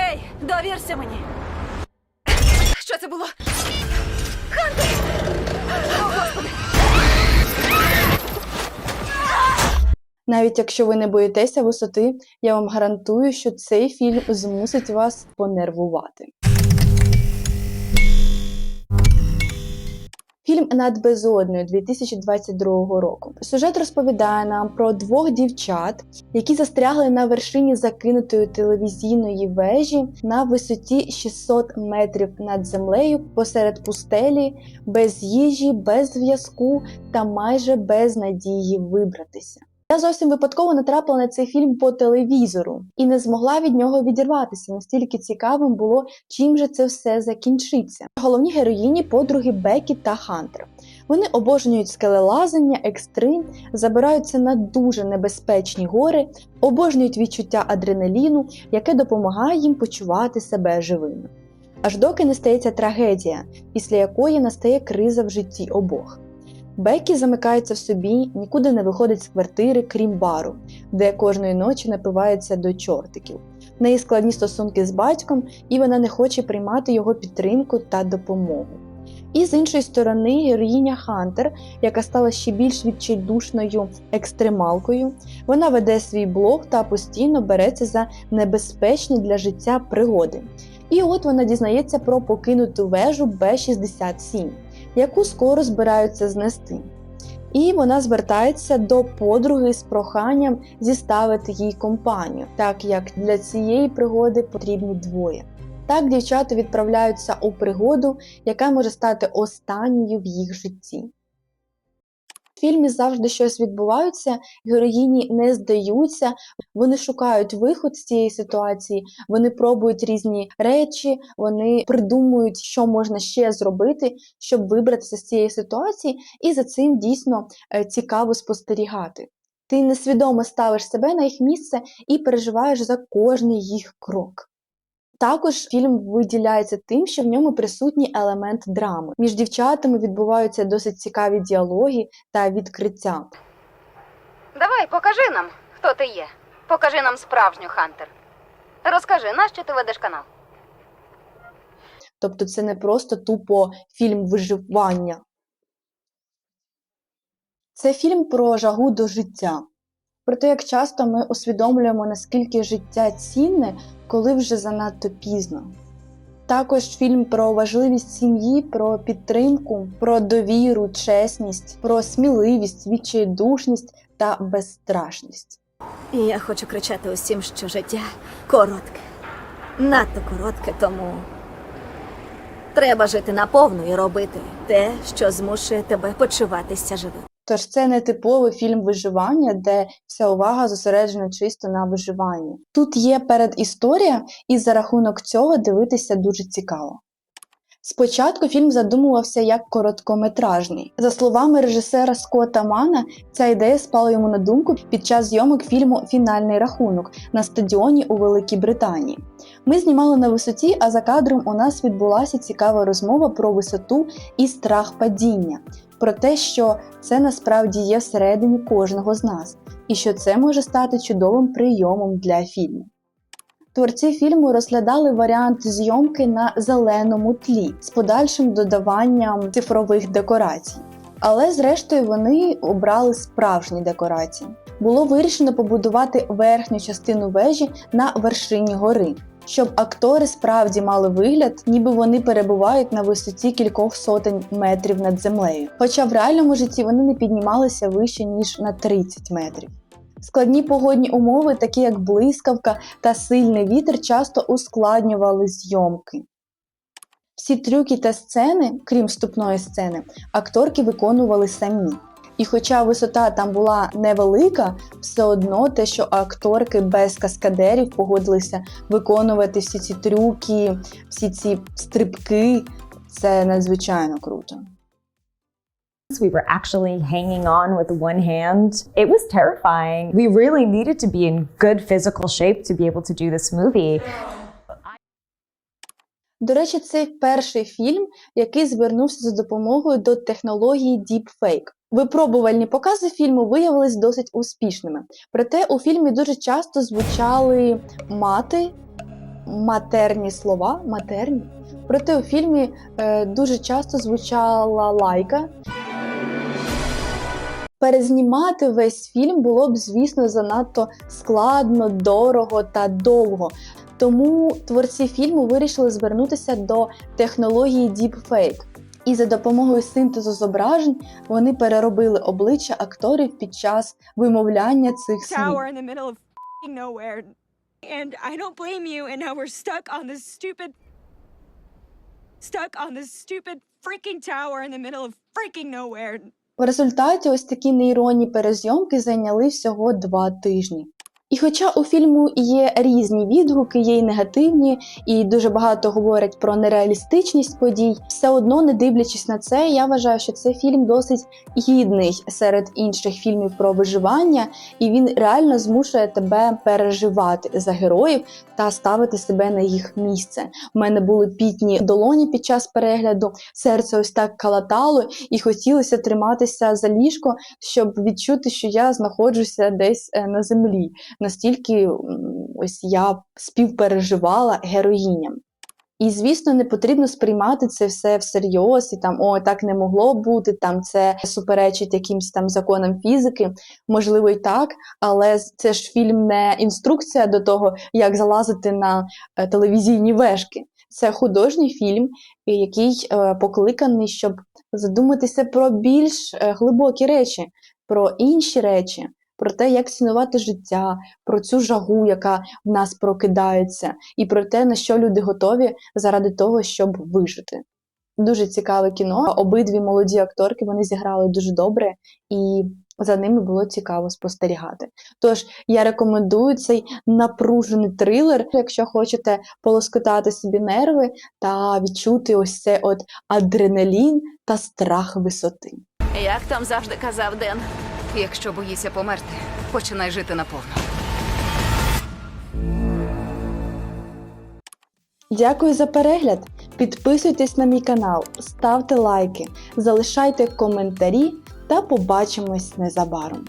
Гей, довірся мені. Що це було? Хантер! Навіть якщо ви не боїтеся висоти, я вам гарантую, що цей фільм змусить вас понервувати. Фільм над безодною 2022 року. Сюжет розповідає нам про двох дівчат, які застрягли на вершині закинутої телевізійної вежі на висоті 600 метрів над землею посеред пустелі, без їжі, без зв'язку та майже без надії вибратися. Я зовсім випадково натрапила на цей фільм по телевізору і не змогла від нього відірватися. Настільки цікавим було, чим же це все закінчиться. Головні героїні подруги Бекі та Хантер. Вони обожнюють скелелазання, екстрим, забираються на дуже небезпечні гори, обожнюють відчуття адреналіну, яке допомагає їм почувати себе живими. Аж доки не стається трагедія, після якої настає криза в житті обох. Бекі замикається в собі, нікуди не виходить з квартири, крім бару, де кожної ночі напивається до чортиків. В неї складні стосунки з батьком, і вона не хоче приймати його підтримку та допомогу. І з іншої сторони, героїня Хантер, яка стала ще більш відчайдушною екстремалкою, вона веде свій блог та постійно береться за небезпечні для життя пригоди. І от вона дізнається про покинуту вежу Б-67 яку скоро збираються знести. І вона звертається до подруги з проханням зіставити їй компанію, так як для цієї пригоди потрібні двоє. Так дівчата відправляються у пригоду, яка може стати останньою в їх житті. В фільмі завжди щось відбувається, героїні не здаються, вони шукають виход з цієї ситуації, вони пробують різні речі, вони придумують, що можна ще зробити, щоб вибратися з цієї ситуації, і за цим дійсно е, цікаво спостерігати. Ти несвідомо ставиш себе на їх місце і переживаєш за кожний їх крок. Також фільм виділяється тим, що в ньому присутній елемент драми. Між дівчатами відбуваються досить цікаві діалоги та відкриття. Давай, покажи нам, хто ти є. Покажи нам справжню Хантер. Розкажи, нащо ти ведеш канал? Тобто це не просто тупо фільм виживання. Це фільм про жагу до життя. Про те, як часто ми усвідомлюємо, наскільки життя цінне, коли вже занадто пізно. Також фільм про важливість сім'ї, про підтримку, про довіру, чесність, про сміливість, відчайдушність та безстрашність. Я хочу кричати усім, що життя коротке. Надто коротке, тому треба жити наповну і робити те, що змушує тебе почуватися живим. Тож це не типовий фільм виживання, де вся увага зосереджена чисто на виживанні. Тут є передісторія, і за рахунок цього дивитися дуже цікаво. Спочатку фільм задумувався як короткометражний. За словами режисера Скотта Мана, ця ідея спала йому на думку під час зйомок фільму Фінальний рахунок на стадіоні у Великій Британії. Ми знімали на висоті, а за кадром у нас відбулася цікава розмова про висоту і страх падіння, про те, що це насправді є всередині кожного з нас, і що це може стати чудовим прийомом для фільму. Творці фільму розглядали варіант зйомки на зеленому тлі з подальшим додаванням цифрових декорацій. Але зрештою вони обрали справжні декорації. Було вирішено побудувати верхню частину вежі на вершині гори, щоб актори справді мали вигляд, ніби вони перебувають на висоті кількох сотень метрів над землею. Хоча в реальному житті вони не піднімалися вище ніж на 30 метрів. Складні погодні умови, такі як блискавка та сильний вітер, часто ускладнювали зйомки. Всі трюки та сцени, крім вступної сцени, акторки виконували самі. І хоча висота там була невелика, все одно те, що акторки без каскадерів погодилися виконувати всі ці трюки, всі ці стрибки, це надзвичайно круто. We were actually hanging on with one hand. It was terrifying. We really needed to be in good physical shape to be able to do this movie. До речі, це перший фільм, який звернувся за допомогою до технології Deepfake. Випробувальні покази фільму виявились досить успішними. Проте у фільмі дуже часто звучали мати, матерні слова, матерні. Проте у фільмі е, дуже часто звучала лайка. Перезнімати весь фільм було б, звісно, занадто складно, дорого та довго. Тому творці фільму вирішили звернутися до технології Deepfake. І за допомогою синтезу зображень вони переробили обличчя акторів під час вимовляння цих слів. And I don't blame you, and now we're stuck on this stupid. Stuck on this stupid freaking tower in the middle of freaking nowhere. В результаті ось такі нейронні перезйомки зайняли всього два тижні. І хоча у фільму є різні відгуки, є й негативні, і дуже багато говорять про нереалістичність подій, все одно, не дивлячись на це, я вважаю, що це фільм досить гідний серед інших фільмів про виживання, і він реально змушує тебе переживати за героїв та ставити себе на їх місце. У мене були пітні долоні під час перегляду, серце ось так калатало, і хотілося триматися за ліжко, щоб відчути, що я знаходжуся десь е, на землі. Настільки ось я співпереживала героїням. І, звісно, не потрібно сприймати це все всерйоз, і там о, так не могло бути, там це суперечить якимсь там законам фізики. Можливо, і так, але це ж фільм не інструкція до того, як залазити на е, телевізійні вежки. Це художній фільм, е, який е, покликаний, щоб задуматися про більш глибокі речі, про інші речі, про те, як цінувати життя, про цю жагу, яка в нас прокидається, і про те, на що люди готові заради того, щоб вижити. Дуже цікаве кіно. Обидві молоді акторки вони зіграли дуже добре, і за ними було цікаво спостерігати. Тож я рекомендую цей напружений трилер, якщо хочете полоскотати собі нерви та відчути ось це от адреналін та страх висоти. Як там завжди казав Ден, якщо боїшся померти, починай жити наповно. Дякую за перегляд. Підписуйтесь на мій канал, ставте лайки, залишайте коментарі та побачимось незабаром.